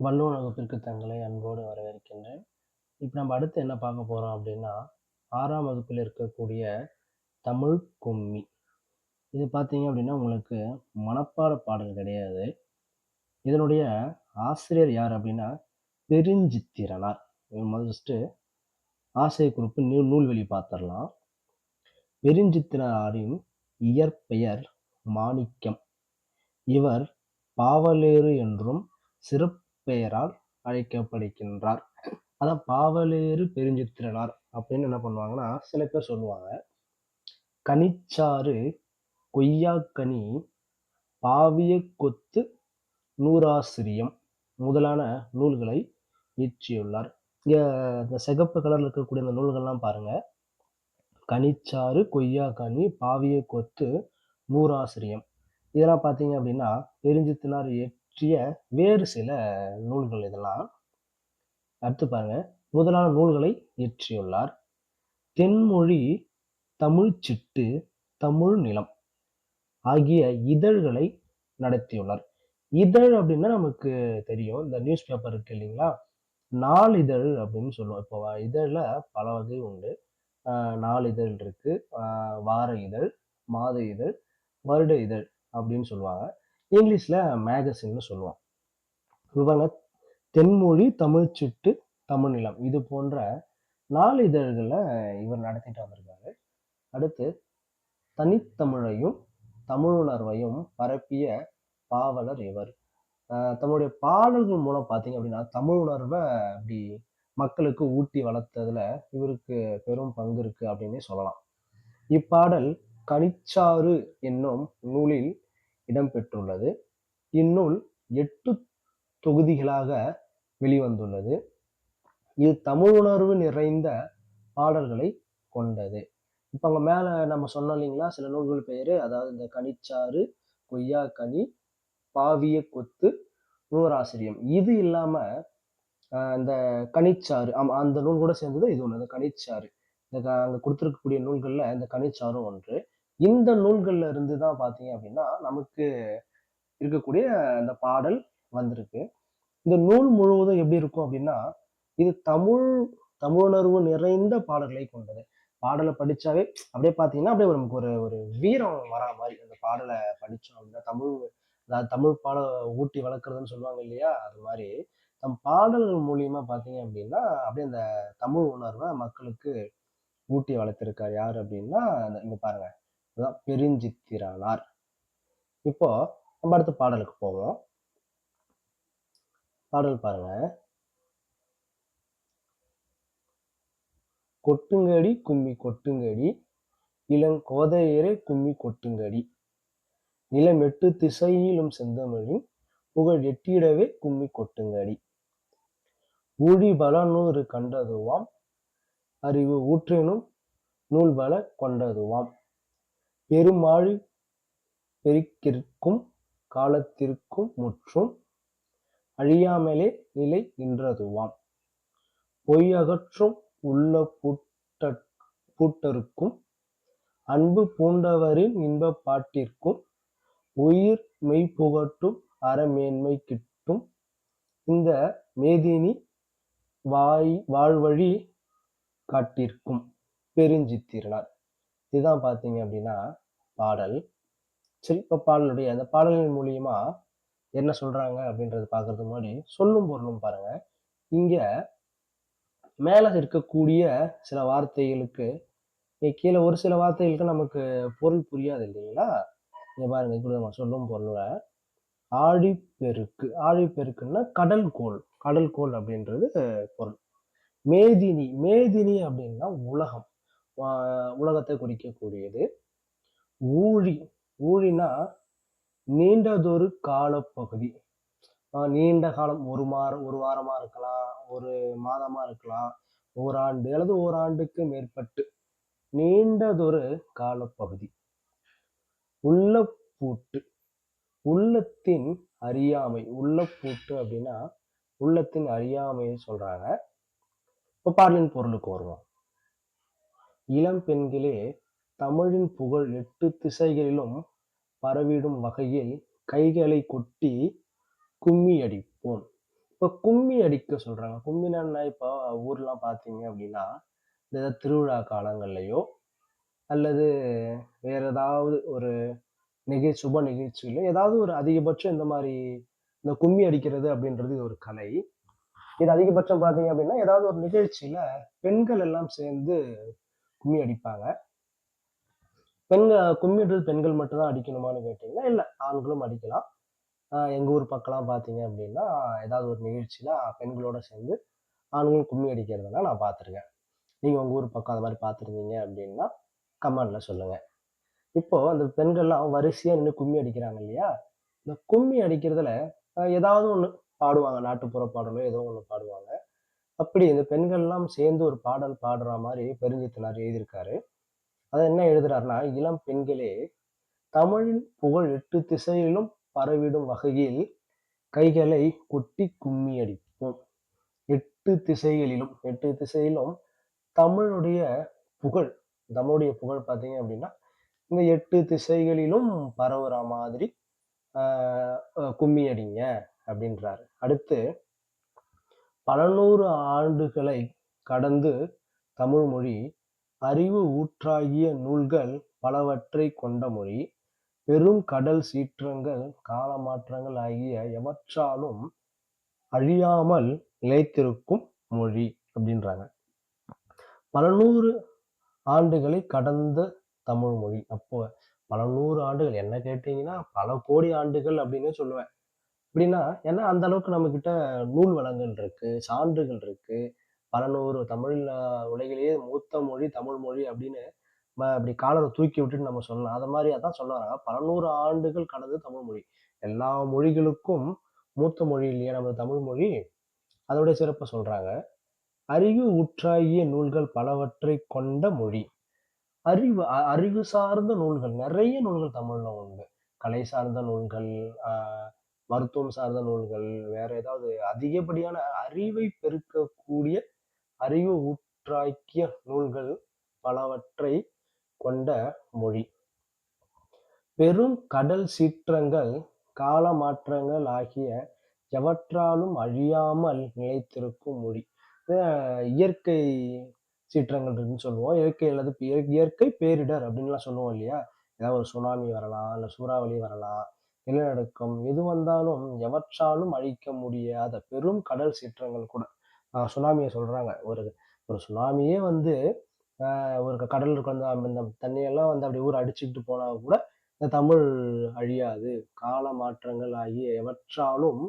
வல்லுவன் வகுப்பிற்கு தங்களை அன்போடு வரவேற்கின்றேன். இப்போ நம்ம அடுத்து என்ன பார்க்க போகிறோம் அப்படின்னா ஆறாம் வகுப்பில் இருக்கக்கூடிய தமிழ் கும்மி. இது பார்த்தீங்க அப்படின்னா உங்களுக்கு மனப்பாட பாடல் கிடையாது. இதனுடைய ஆசிரியர் யார் அப்படின்னா பெருஞ்சித்திரனார். ஃபஸ்ட்டு ஆசிரியர் குறிப்பு நூல் நூல்வெளி பார்த்துடலாம். பெருஞ்சித்திரனாரின் இயற்பெயர் மாணிக்கம். இவர் பாவலேறு என்றும் சிறப்பு பெயரால் அழைக்கப்படுகின்றார். அதான் பாவலேறு பெருஞ்சித்திரனார் அப்படின்னு என்ன பண்ணுவாங்கன்னா சில பேர் சொல்லுவாங்க. கனிச்சாறு கொய்யாக்கனி பாவிய கொத்து நூறாசிரியம் முதலான நூல்களை இயற்றியுள்ளார். இந்த சிகப்பு கலரில் இருக்கக்கூடிய இந்த நூல்கள்லாம் பாருங்க. கனிச்சாறு கொய்யாக்கனி பாவிய கொத்து நூறாசிரியம். இதெல்லாம் பார்த்தீங்க அப்படின்னா பெருஞ்சித்தினார் பற்றிய வேறு சில நூல்கள் இதெல்லாம். அடுத்து பாருங்க. முதலான நூல்களை இயற்றியுள்ளார். தென்மொழி தமிழ் சிட்டு தமிழ் நிலம் ஆகிய இதழ்களை நடத்தியுள்ளார். இதழ் அப்படின்னா நமக்கு தெரியும். இந்த நியூஸ் பேப்பர் இருக்கு இல்லைங்களா? நாளிதழ் அப்படின்னு சொல்லுவோம். இப்போ இதழில் பல வகை உண்டு. நாளிதழ் இருக்கு. வார இதழ் மாத இதழ் வருட இதழ் அப்படின்னு சொல்லுவாங்க. இங்கிலீஷில் மேகசின்னு சொல்லுவோம் இவங்க தென்மொழி தமிழ் சிட்டு தமிழ் நிலம் இது போன்ற நாளிதழ்களை இவர் நடத்திட்டு வந்திருக்காரு. அடுத்து தனித்தமிழையும் தமிழுணர்வையும் பரப்பிய பாவலர் இவர். தன்னுடைய பாடல்கள் மூலம் பார்த்தீங்க அப்படின்னா தமிழ் உணர்வை அப்படி மக்களுக்கு ஊட்டி வளர்த்ததுல இவருக்கு பெரும் பங்கு இருக்கு அப்படின்னே சொல்லலாம். இப்பாடல் கனிச்சாறு என்னும் நூலில் இடம்பெற்றுள்ளது. இந்நூல் எட்டு தொகுதிகளாக வெளிவந்துள்ளது. இது தமிழ் உணர்வு நிறைந்த பாடல்களை கொண்டது. இப்போ அங்கே மேலே நம்ம சொன்னோம் இல்லைங்களா சில நூல்கள் பெயர் அதாவது இந்த கனிச்சாறு கொய்யா கனி பாவிய கொத்து நூறாசிரியம். இது இல்லாமல் இந்த கனிச்சாறு ஆமாம் அந்த நூல் கூட சேர்ந்தது இது ஒன்று இந்த கனிச்சாறு. இந்த அங்கே கொடுத்துருக்கக்கூடிய நூல்களில் இந்த கனிச்சாரும் ஒன்று. இந்த நூல்கள்ல இருந்து தான் பார்த்தீங்க அப்படின்னா நமக்கு இருக்கக்கூடிய அந்த பாடல் வந்திருக்கு. இந்த நூல் முழுவதும் எப்படி இருக்கும் அப்படின்னா இது தமிழ் தமிழுணர்வு நிறைந்த பாடல்களை கொண்டது. பாடலை படிச்சாவே அப்படியே பார்த்தீங்கன்னா அப்படியே நமக்கு ஒரு ஒரு வீரம் வரா மாதிரி அந்த பாடலை படித்தோம் அப்படின்னா தமிழ் அதாவது தமிழ் பாட ஊட்டி வளர்க்குறதுன்னு சொல்லுவாங்க இல்லையா அது மாதிரி தம் பாடல்கள் மூலியமா பார்த்தீங்க அப்படின்னா அப்படியே அந்த தமிழ் உணர்வை மக்களுக்கு ஊட்டி வளர்த்துருக்காரு யார் அப்படின்னா இங்க பாருங்க. அதுதான் பெருஞ்சித்திரனார். இப்போ நம்ம அடுத்த பாடலுக்கு போவோம். பாடல் பாருங்க. கொட்டுங்கடி கும்மி கொட்டுங்கடி. இளங்கோதையரே கும்மி கொட்டுங்கடி. நிலம் எட்டு திசையிலும் செந்தமிழின் புகழ் எட்டிடவே கும்மி கொட்டுங்கடி. ஊழி பல நூறு கண்டதுவாம். அறிவு ஊற்றினும் நூல் பல கொண்டதுவாம். பெருமாழி பெருக்கிற்கும் காலத்திற்கும் முற்றும் அழியாமலே நிலை நின்றதுவாம். பொய்யகற்றும் உள்ள பூட்ட பூட்டருக்கும் அன்பு பூண்டவரின் இன்பப் பாட்டிற்கும் உயிர் மெய்ப்புகட்டும் அறமேன்மை கிட்டும் இந்த மேதினி வாய் வாழ்வழி காட்டிற்கும் பெருஞ்சித்திரனார். இதுதான் பார்த்தீங்க அப்படின்னா பாடல். சரி இப்போ பாடலுடைய அந்த பாடலின் மூலியமா என்ன சொல்றாங்க அப்படின்றது பார்க்கறதுக்கு முன்னாடி சொல்லும் பொருளும் பாருங்க. இங்க மேலே இருக்கக்கூடிய சில வார்த்தைகளுக்கு கீழே ஒரு சில வார்த்தைகளுக்கு நமக்கு பொருள் புரியாது இல்லைங்களா? இங்க பாருங்க இப்படி நம்ம சொல்லும் பொருளை. ஆழிப்பெருக்கு ஆழிப்பெருக்குன்னா கடல் கோள் கடல் கோள் அப்படின்றது பொருள். மேதினி மேதினி அப்படின்னா உலகம். உலகத்தை குறிக்கக்கூடியது. ஊழி ஊழினா நீண்டதொரு காலப்பகுதி. நீண்ட காலம் ஒரு மாதம் ஒரு வாரமாக இருக்கலாம் ஒரு மாதமாக இருக்கலாம் ஓராண்டு அல்லது ஓராண்டுக்கு மேற்பட்டு நீண்டதொரு காலப்பகுதி. உள்ளப்பூட்டு உள்ளத்தின் அறியாமை. உள்ளப்பூட்டு அப்படின்னா உள்ளத்தின் அறியாமையை சொல்றாங்க. இப்போ பாடலின் பொருளுக்கு வருவோம். இளம் பெண்களே தமிழின் புகழ் எட்டு திசைகளிலும் பரவிடும் வகையில் கைகளை கொட்டி கும்மி அடிப்போம் இப்போ கும்மி அடிக்க சொல்றாங்க. கும்மினா இப்போ ஊர்லாம் பார்த்தீங்க அப்படின்னா, இந்த திருவிழா காலங்கள்லையோ அல்லது வேற ஏதாவது ஒரு நிகழ்ச்சி சுப நிகழ்ச்சியில ஏதாவது ஒரு அதிகபட்சம் இந்த மாதிரி இந்த கும்மி அடிக்கிறது அப்படின்றது இது ஒரு கலை. இது அதிகபட்சம் பார்த்தீங்க அப்படின்னா, ஏதாவது ஒரு நிகழ்ச்சியில பெண்கள் எல்லாம் சேர்ந்து கும்மி அடிப்பாங்க. பெண்கள் கும்மின்றது பெண்கள் மட்டும் தான் அடிக்கணுமான்னு கேட்டீங்கன்னா, இல்லை ஆண்களும் அடிக்கலாம். எங்கள் எங்க ஊர் பக்கம்லாம் பார்த்தீங்க அப்படின்னா, ஏதாவது ஒரு நிகழ்ச்சியில் பெண்களோட சேர்ந்து ஆண்களும் கும்மி அடிக்கிறதெல்லாம் நான் பார்த்துருக்கேன். நீங்கள் உங்க ஊர் பக்கம் அது மாதிரி பார்த்துருந்தீங்க அப்படின்னா, கமெண்டில் சொல்லுங்க. இப்போ அந்த பெண்கள்லாம் வரிசையா நின்று கும்மி அடிக்கிறாங்க இல்லையா? இந்த கும்மி அடிக்கிறதுல ஏதாவது ஒன்று பாடுவாங்க. நாட்டுப்புற பாடலோ ஏதோ ஒன்று பாடுவாங்க. அப்படி இந்த பெண்கள்லாம் சேர்ந்து ஒரு பாடல் பாடுற மாதிரி பெருஞ்சித்தனார் எழுதியிருக்காரு. அதை என்ன எழுதுறாருன்னா, "இளம் பெண்களே, தமிழின் புகழ் எட்டு திசையிலும் பரவிடும் வகையில் கைகளை கொட்டி கும்மி அடிப்போம். எட்டு திசைகளிலும் எட்டு திசையிலும் தமிழுடைய புகழ் தமிழுடைய புகழ் பார்த்தீங்க அப்படின்னா, இந்த எட்டு திசைகளிலும் பரவுற மாதிரி கும்மி அடிங்க" அப்படின்றாரு. அடுத்து பல நூறு ஆண்டுகளை கடந்து தமிழ் மொழி அறிவு ஊற்றாகிய நூல்கள் பலவற்றைக் கொண்ட மொழி. பெரும் கடல் சீற்றங்கள், கால மாற்றங்கள் ஆகிய எவற்றாலும் அழியாமல் நிலைத்திருக்கும் மொழி அப்படின்றாங்க. பல நூறு ஆண்டுகளை கடந்த தமிழ் மொழி. அப்போ பல நூறு ஆண்டுகள் என்ன கேட்டீங்கன்னா, பல கோடி ஆண்டுகள் அப்படின்னே சொல்லுவேன். எப்படின்னா, ஏன்னா அந்த அளவுக்கு நம்ம கிட்ட நூல் வளங்கள் இருக்கு, சான்றுகள் இருக்கு. பல நூறு தமிழ் உலகிலேயே மூத்த மொழி தமிழ் மொழி அப்படின்னு அப்படி காலரை தூக்கி விட்டுட்டு நம்ம சொல்லலாம். அது மாதிரி அதான் சொல்ல வராங்க. பல நூறு ஆண்டுகள் கடந்து தமிழ் மொழி. எல்லா மொழிகளுக்கும் மூத்த மொழி இல்லையா நம்ம தமிழ் மொழி? அதோடைய சிறப்பை சொல்றாங்க. அறிவு உற்றாகிய நூல்கள் பலவற்றை கொண்ட மொழி. அறிவு அ அறிவு சார்ந்த நூல்கள் நிறைய நூல்கள் தமிழ்ல உண்டு. கலை சார்ந்த நூல்கள், ஆஹ் மருத்துவம் சார்ந்த நூல்கள், வேற ஏதாவது அதிகப்படியான அறிவை பெருக்கக்கூடிய அறிவு ஊற்றாக்கிய நூல்கள் பலவற்றை கொண்ட மொழி. பெரும் கடல் சீற்றங்கள், கால மாற்றங்கள் ஆகிய எவற்றாலும் அழியாமல் நிலைத்திருக்கும் மொழி. இயற்கை சீற்றங்கள் இருக்குன்னு சொல்லுவோம். இயற்கை அல்லது இயற்கை பேரிடர் அப்படின்லாம் சொல்லுவோம் இல்லையா? ஏதாவது ஒரு சுனாமி வரலாம், இல்லை சூறாவளி வரலாம், நிலநடுக்கம் எது வந்தாலும் எவற்றாலும் அழிக்க முடியாத பெரும் கடல் சீற்றங்கள் கூட சுனாமியை சொல்கிறாங்க சொல்றாங்க. ஒரு ஒரு சுனாமியே வந்து ஒரு கடலுக்கு வந்து அந்த தண்ணியெல்லாம் வந்து அப்படி ஊர் அடிச்சுக்கிட்டு போனா கூட, இந்த தமிழ் அழியாது. கால மாற்றங்கள் ஆகிய எவற்றாலும்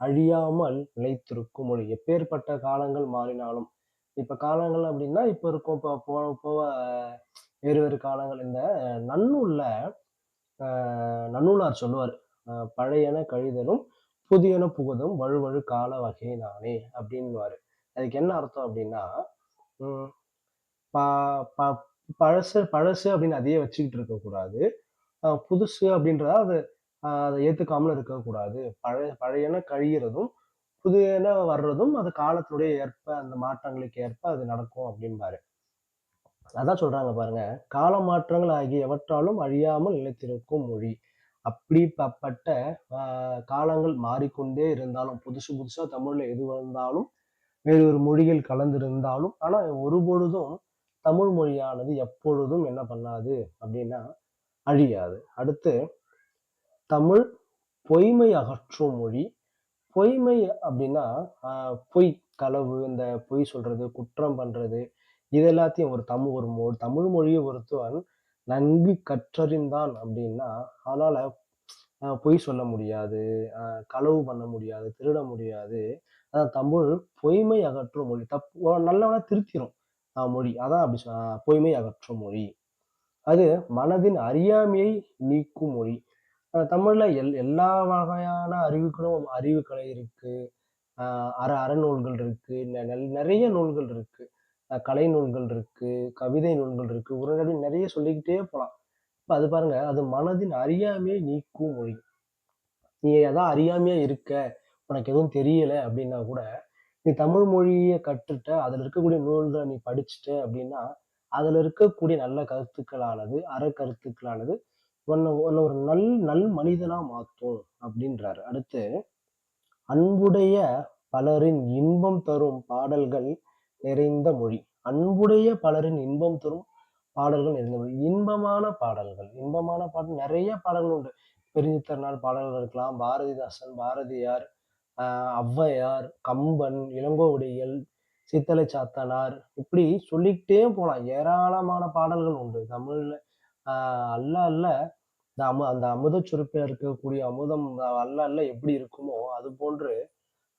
அழியாமல் நிலைத்திருக்கும் மொழி. எப்பேற்பட்ட காலங்கள் மாறினாலும். இப்ப காலங்கள் அப்படின்னா, இப்ப இருக்கும். இப்போ போக போக வேறு வேறு காலங்கள் இந்த நன்னூலில் நன்னூலார் சொல்லுவார் "பழையன கழிதலும், புதியன புகுதும் வழுவழு கால வகையினானே" அப்படின்வாரு அதுக்கு என்ன அர்த்தம் அப்படின்னா, ப ப பழசு பழசு அப்படின்னு அதையே வச்சுக்கிட்டு இருக்கக்கூடாது. புதுசு அப்படின்றத அது அதை ஏற்றுக்காமல் இருக்கக்கூடாது. பழைய பழையன கழிகிறதும் புதியன வர்றதும் அது காலத்துடைய ஏற்ப அந்த மாற்றங்களுக்கு ஏற்ப அது நடக்கும் அப்படின்பாரு அதான் சொல்றாங்க பாருங்க. "கால மாற்றங்கள் ஆகிய எவற்றாலும் அழியாமல் நிலைத்திருக்கும் மொழி." அப்படிப்பட்ட காலங்கள் மாறிக்கொண்டே இருந்தாலும், புதுசு புதுசா தமிழ்ல எது வந்தாலும், வேறு ஒரு மொழிகள் கலந்திருந்தாலும், ஆனா ஒருபொழுதும் தமிழ் மொழியானது எப்பொழுதும் என்ன பண்ணாது அப்படின்னா, அழியாது. அடுத்து தமிழ் பொய்மை அகற்றும் மொழி. பொய்மை அப்படின்னா, பொய், களவு, இந்த பொய் சொல்றது, குற்றம் பண்றது, இது எல்லாத்தையும் ஒரு தமிழ் ஒரு மொ தமிழ் மொழியை ஒருத்தவன் நன்கு கற்றறிந்தான் அப்படின்னா, அதனால பொய் சொல்ல முடியாது, களவு பண்ண முடியாது, திருட முடியாது. அதான் தமிழ் பொய்மை அகற்றும் மொழி. தப்பு நல்லவனா திருத்திரும் மொழி. அதான் அப்படி சொ பொய்மை அகற்றும் மொழி. அது மனதின் அறியாமையை நீக்கும் மொழி. தமிழ்ல எல் எல்லா வகையான அறிவுகளும் அறிவுக்கலை இருக்கு. அற அறநூல்கள் இருக்கு. நெ நூல்கள் இருக்கு. கலை நூல்கள் இருக்கு, கவிதை நூல்கள் இருக்கு, உரைநடை நிறைய சொல்லிக்கிட்டே போகலாம் இப்போ அது பாருங்க, அது மனதின் அறியாமையை நீக்கும் மொழி. நீ ஏதாவது அறியாமையா இருக்க, உனக்கு எதுவும் தெரியல அப்படின்னா கூட, நீ தமிழ் மொழியை கற்றுட்ட, அதில் இருக்கக்கூடிய நூல்களை நீ படிச்சுட்ட அப்படின்னா, அதில் இருக்கக்கூடிய நல்ல கருத்துக்களானது, அறக்கருத்துக்களானது உன்னை உன்னை ஒரு நல் நல் மனிதனாக மாற்றும் அப்படின்றாரு. அடுத்து, "அன்புடைய பலரின் இன்பம் தரும் பாடல்கள் நிறைந்த மொழி. அன்புடைய பலரின் இன்பம் தரும் பாடல்கள் நிறைந்த மொழி. இன்பமான பாடல்கள். இன்பமான பாடல் நிறைய பாடல்கள் உண்டு. பெரிய பாடல்கள் இருக்கலாம். பாரதிதாசன் பாரதியார் ஆஹ் ஔவையார் கம்பன் இளங்கோவடிகள் சித்தலை சாத்தனார் இப்படி சொல்லிக்கிட்டே போலாம். ஏராளமான பாடல்கள் உண்டு. தமிழ்ல ஆஹ் அல்ல அல்ல இந்த அமு அந்த அமுத சுருப்பில் இருக்கக்கூடிய அமுதம் அல்ல அல்ல எப்படி இருக்குமோ அது போன்று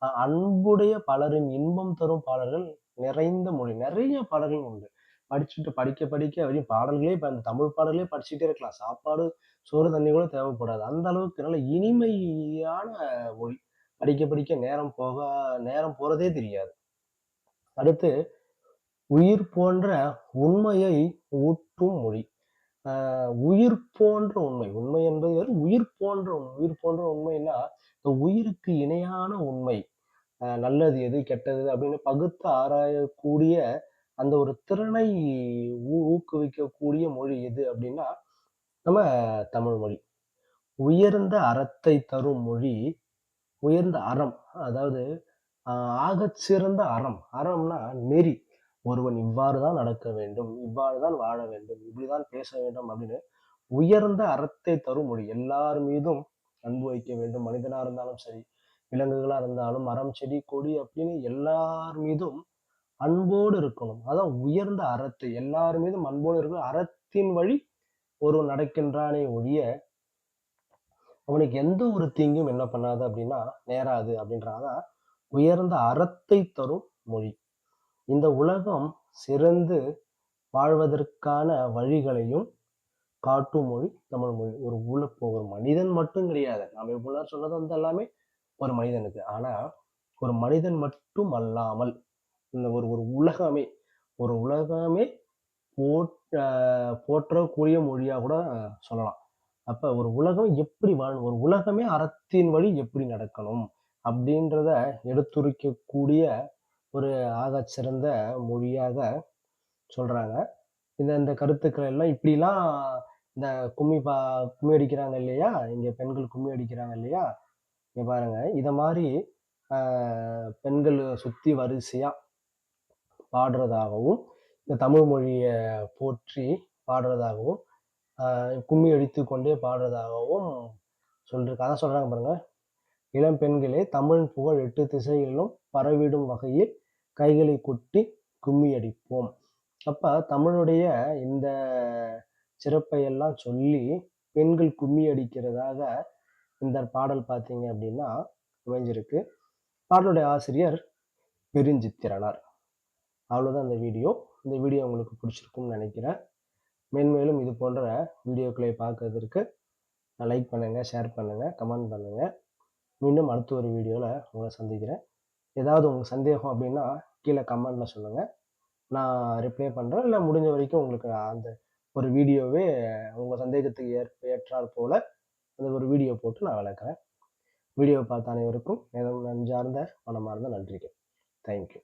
அஹ் அன்புடைய பலரின் இன்பம் தரும் பாடல்கள் நிறைந்த மொழி நிறைய பாடல்கள் உண்டு. படிச்சுட்டு படிக்க படிக்க வரையும் பாடல்களே இப்போ அந்த தமிழ் பாடல்களே படிச்சுட்டே இருக்கலாம். சாப்பாடு சோறு தண்ணி கூட தேவைப்படாது. அந்த அளவுக்கு நல்ல இனிமையான மொழி. படிக்க படிக்க நேரம் போக நேரம் போறதே தெரியாது. அடுத்து உயிர் போன்ற உண்மையை ஊட்டும் மொழி. ஆஹ் உயிர் போன்ற உண்மை. உண்மை என்பது வேறு. உயிர் போன்ற உயிர் போன்ற உண்மைன்னா இந்த உயிருக்கு இணையான உண்மை. நல்லது எது கெட்டது அப்படின்னு பகுத்து ஆராயக்கூடிய அந்த ஒரு திறனை ஊ- ஊக்குவிக்கக்கூடிய மொழி எது அப்படின்னா நம்ம தமிழ் மொழி. உயர்ந்த அறத்தை தரும் மொழி உயர்ந்த அறம். அதாவது ஆஹ் சிறந்த அறம். அறம்னா நெறி. ஒருவன் இவ்வாறு தான் நடக்க வேண்டும் இவ்வாறு தான் வாழ வேண்டும் இப்படிதான் பேச வேண்டும் அப்படின்னு உயர்ந்த அறத்தை தரும் மொழி. எல்லார் மீதும் அன்பு வைக்க வேண்டும் மனிதனா இருந்தாலும் சரி விலங்குகளா இருந்தாலும் மரம் செடி கொடி அப்படின்னு எல்லார் மீதும் அன்போடு இருக்கணும். அதான் உயர்ந்த அறத்து. எல்லார் மீதும் அன்போடு இருக்கணும். அறத்தின் வழி ஒருவன் நடக்கின்றானே ஒழிய அவனுக்கு எந்த ஒரு தீங்கும் என்ன பண்ணாது அப்படின்னா நேராது அப்படின்றாதான் உயர்ந்த அறத்தை தரும் மொழி. இந்த உலகம் சிறந்து வாழ்வதற்கான வழிகளையும் காட்டும் மொழி தமிழ் மொழி. ஒரு உல ஒரு மனிதன் மட்டும் கிடையாது. நாம் இவ்வளோ சொன்னது வந்து எல்லாமே ஒரு மனிதனுக்கு. ஆனால் ஒரு மனிதன் மட்டும் அல்லாமல் இந்த ஒரு ஒரு உலகமே ஒரு உலகமே போட் போற்றக்கூடிய மொழியாக கூட சொல்லலாம். அப்போ ஒரு உலகம் எப்படி வாழணும் ஒரு உலகமே அறத்தின் வழி எப்படி நடக்கணும் அப்படின்றத எடுத்துரைக்கக்கூடிய ஒரு ஆகச்சிறந்த மொழியாக சொல்கிறாங்க இந்த இந்த கருத்துக்கள் எல்லாம் இப்படிலாம் இந்த கும்மி பா கும்மி அடிக்கிறாங்க இல்லையா? இங்கே பெண்கள் கும்மி அடிக்கிறாங்க இல்லையா? இங்கே பாருங்க. இதை மாதிரி பெண்கள் சுற்றி வரிசையா பாடுறதாகவும் இந்த தமிழ் மொழியை போற்றி பாடுறதாகவும் கும்மி அடித்து கொண்டே பாடுறதாகவும் சொல்லிருக்கு அதான் சொல்கிறாங்க பாருங்க. இளம் பெண்களே தமிழ் புகழ் எட்டு திசைகளிலும் பரவிடும் வகையில் கைகளை கொட்டி கும்மி அடிப்போம். அப்போ தமிழுடைய இந்த சிறப்பை எல்லாம் சொல்லி பெண்கள் கும்மி அடிக்கிறதாக இந்த பாடல் பார்த்தீங்க அப்படின்னா அமைஞ்சிருக்கு. பாடலுடைய ஆசிரியர் பெருஞ்சித்திரனார். அவ்வளோதான் இந்த வீடியோ. இந்த வீடியோ உங்களுக்கு பிடிச்சிருக்கும்னு நினைக்கிறேன். மென்மேலும் இது போன்ற வீடியோக்களை பார்க்கறதுக்கு லைக் பண்ணுங்கள் ஷேர் பண்ணுங்கள் கமெண்ட் பண்ணுங்கள் மீண்டும் அடுத்த ஒரு வீடியோவில் உங்களை சந்திக்கிறேன். ஏதாவது உங்களுக்கு சந்தேகம் அப்படின்னா கீழே கமெண்டில் சொல்லுங்கள் நான் ரிப்ளை பண்ணுறேன் இல்லை முடிஞ்ச வரைக்கும் உங்களுக்கு அந்த ஒரு வீடியோவே உங்கள் சந்தேகத்துக்கு ஏற்ப ஏற்றாற் போல் அந்த ஒரு வீடியோ போட்டு நான் விளக்குறேன். வீடியோ பார்த்த அனைவருக்கும் எனது நஞ்சார்ந்த மனமார்ந்த நன்றிகள். தேங்க்யூ